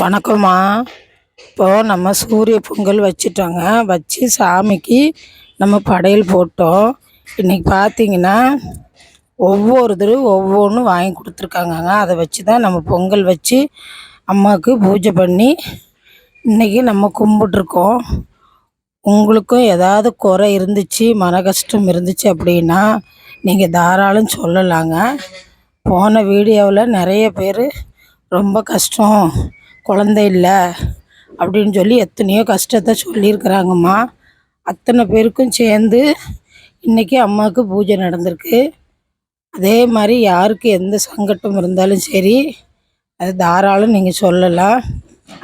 வணக்கம்மா. இப்போது நம்ம சூரிய பொங்கல் வச்சுட்டோங்க. வச்சு சாமிக்கு நம்ம படையல் போட்டோம். இன்றைக்கி பார்த்தீங்கன்னா ஒவ்வொருத்தரும் ஒவ்வொன்றும் வாங்கி கொடுத்துருக்காங்கங்க. அதை வச்சு தான் நம்ம பொங்கல் வச்சு அம்மாவுக்கு பூஜை பண்ணி இன்றைக்கி நம்ம கும்பிட்ருக்கோம் உங்களுக்கும் ஏதாவது குறை இருந்துச்சு மன கஷ்டம் இருந்துச்சு அப்படின்னா நீங்கள் தாராளம் சொல்லலாங்க. போன வீடியோவில் நிறைய பேர் ரொம்ப கஷ்டம். குழந்தை இல்லை அப்படின்னு சொல்லி எத்தனையோ கஷ்டத்தை சொல்லியிருக்கிறாங்கம்மா. அத்தனை பேருக்கும் சேர்ந்து இன்றைக்கி அம்மாவுக்கு பூஜை நடந்திருக்கு. அதே மாதிரி யாருக்கு எந்த சங்கடம் இருந்தாலும் சரி அது தாராளம் நீங்கள் சொல்லலாம்.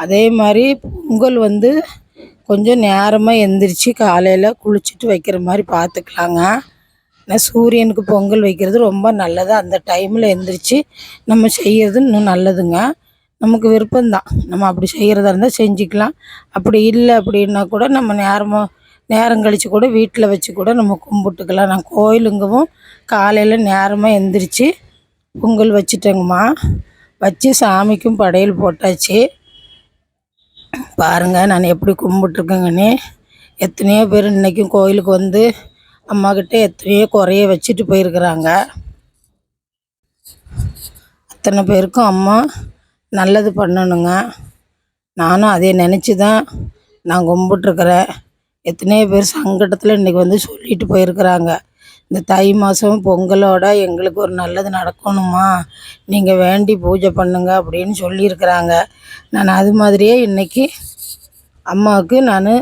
அதே மாதிரி பொங்கல் வந்து கொஞ்சம் நேரமாக எந்திரிச்சு காலையில் குளிச்சுட்டு வைக்கிற மாதிரி பார்த்துக்கலாங்க. ஏன்னா சூரியனுக்கு பொங்கல் வைக்கிறது ரொம்ப நல்லது. அந்த டைமில் எந்திரிச்சு நம்ம செய்கிறது இன்னும் நல்லதுங்க. நமக்கு விருப்பம்தான். நம்ம அப்படி செய்கிறதா இருந்தால் செஞ்சுக்கலாம். அப்படி இல்லை அப்படின்னா கூட நம்ம நேரமாக நேரம் கழித்து கூட வீட்டில் வச்சு கூட நம்ம கும்பிட்டுக்கலாம். நான் கோயிலுங்கவும் காலையில் நேரமாக எந்திரிச்சு பொங்கல் வச்சுட்டேங்கம்மா. வச்சு சாமிக்கும் படையல் போட்டாச்சு. பாருங்கள் நான் எப்படி கும்பிட்டுருக்கேங்கன்னு எத்தனையோ பேர் இன்றைக்கும் கோயிலுக்கு வந்து அம்மாக்கிட்ட எத்தனையோ குறைய வச்சுட்டு போயிருக்கிறாங்க. அத்தனை பேருக்கும் அம்மா நல்லது பண்ணணுங்க. நானும் அதை நினச்சி தான் நான் கும்பிட்ருக்குறேன் எத்தனையோ பேர் சங்கடத்தில் இன்றைக்கி வந்து சொல்லிட்டு போயிருக்கிறாங்க. இந்த தை மாதம் பொங்கலோட எங்களுக்கு ஒரு நல்லது நடக்கணுமா? நீங்கள் வேண்டி பூஜை பண்ணுங்க அப்படின்னு சொல்லியிருக்கிறாங்க. நான் அது மாதிரியே இன்றைக்கி அம்மாவுக்கு நான்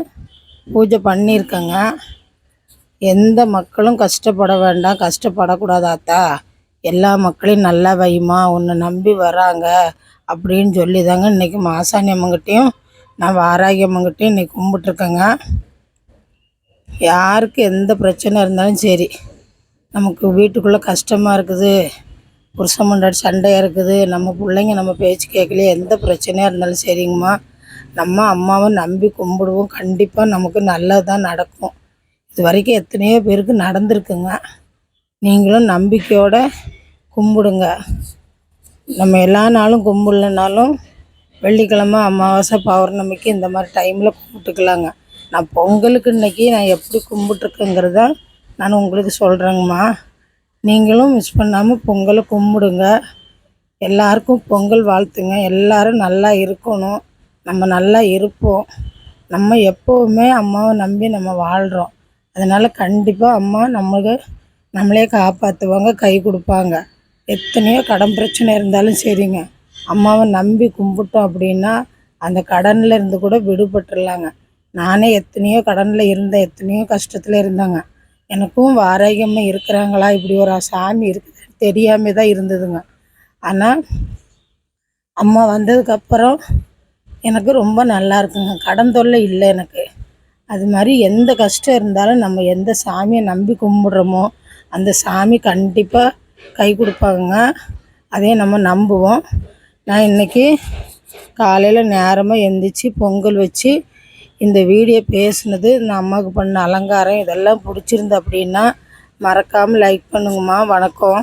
பூஜை பண்ணியிருக்கேங்க. எந்த மக்களும் கஷ்டப்பட வேண்டாம். கஷ்டப்படக்கூடாதாத்தா எல்லா மக்களையும் நல்லா வைமா உன்னை நம்பி வராங்க அப்படின்னு சொல்லி தாங்க இன்றைக்கி மாசாணி அம்மங்கிட்டையும் நான் வாராகி அம்மங்கிட்டையும் இன்றைக்கி கும்பிட்ருக்கேங்க யாருக்கு எந்த பிரச்சனை இருந்தாலும் சரி நமக்கு வீட்டுக்குள்ளே கஷ்டமாக இருக்குது புருஷன் முன்னாடி சண்டையாக இருக்குது நம்ம பிள்ளைங்க நம்ம பேச்சு கேட்கலையே எந்த பிரச்சனையாக இருந்தாலும் சரிங்கம்மா. நம்ம அம்மாவை நம்பி கும்பிடுவோம். கண்டிப்பாக நமக்கு நல்லது தான் நடக்கும். இது வரைக்கும் எத்தனையோ பேருக்கு நடந்திருக்குங்க. நீங்களும் நம்பிக்கையோடு கும்பிடுங்க. நம்ம எல்லா நாளும் கும்பிட்லனாலும் வெள்ளிக்கிழமை அமாவாசை பௌர்ணமிக்கு இந்த மாதிரி டைமில் கும்பிட்டுக்கலாங்க நான் பொங்கலுக்கு இன்னைக்கு நான் எப்படி கும்பிட்ருக்கேங்கிறத நான் உங்களுக்கு சொல்கிறேங்கம்மா நீங்களும் மிஸ் பண்ணாமல் பொங்கலை கும்பிடுங்க. எல்லாருக்கும் பொங்கல் வாழ்த்துங்க. எல்லாரும் நல்லா இருக்கணும். நம்ம நல்லா இருப்போம். நம்ம எப்போவுமே அம்மாவை நம்பி நம்ம வாழ்கிறோம் அதனால் கண்டிப்பாக அம்மா நம்மளுக்கு நம்மளே காப்பாற்றுவாங்க கை கொடுப்பாங்க. எத்தனையோ கடன் பிரச்சனை இருந்தாலும் சரிங்க. அம்மாவை நம்பி கும்பிட்டோம் அப்படின்னா அந்த கடனில் இருந்து கூட விடுபட்டுடலாங்க நானே எத்தனையோ கடனில் இருந்தேன் எத்தனையோ கஷ்டத்தில் இருந்தாங்க. எனக்கும் ஆரோக்கியமாக இருக்கிறாங்களா? இப்படி ஒரு சாமி இருக்குது தெரியாமல் தான் இருந்ததுங்க. ஆனால் அம்மா வந்ததுக்கப்புறம் எனக்கு ரொம்ப நல்லா இருக்குங்க. கடன் தொல்லை இல்லை எனக்கு. அது மாதிரி எந்த கஷ்டம் இருந்தாலும் நம்ம எந்த சாமியை நம்பி கும்பிட்றோமோ அந்த சாமி கண்டிப்பாக கை கொடுப்பாங்க. அதையும் நம்ம நம்புவோம். நான் இன்றைக்கி காலையில் நேரமாக எந்திரிச்சு பொங்கல் வச்சு இந்த வீடியோ பேசுனது இந்த அம்மாவுக்கு பண்ண அலங்காரம் இதெல்லாம் பிடிச்சிருந்து அப்படின்னா மறக்காமல் லைக் பண்ணுங்கம்மா. வணக்கம்.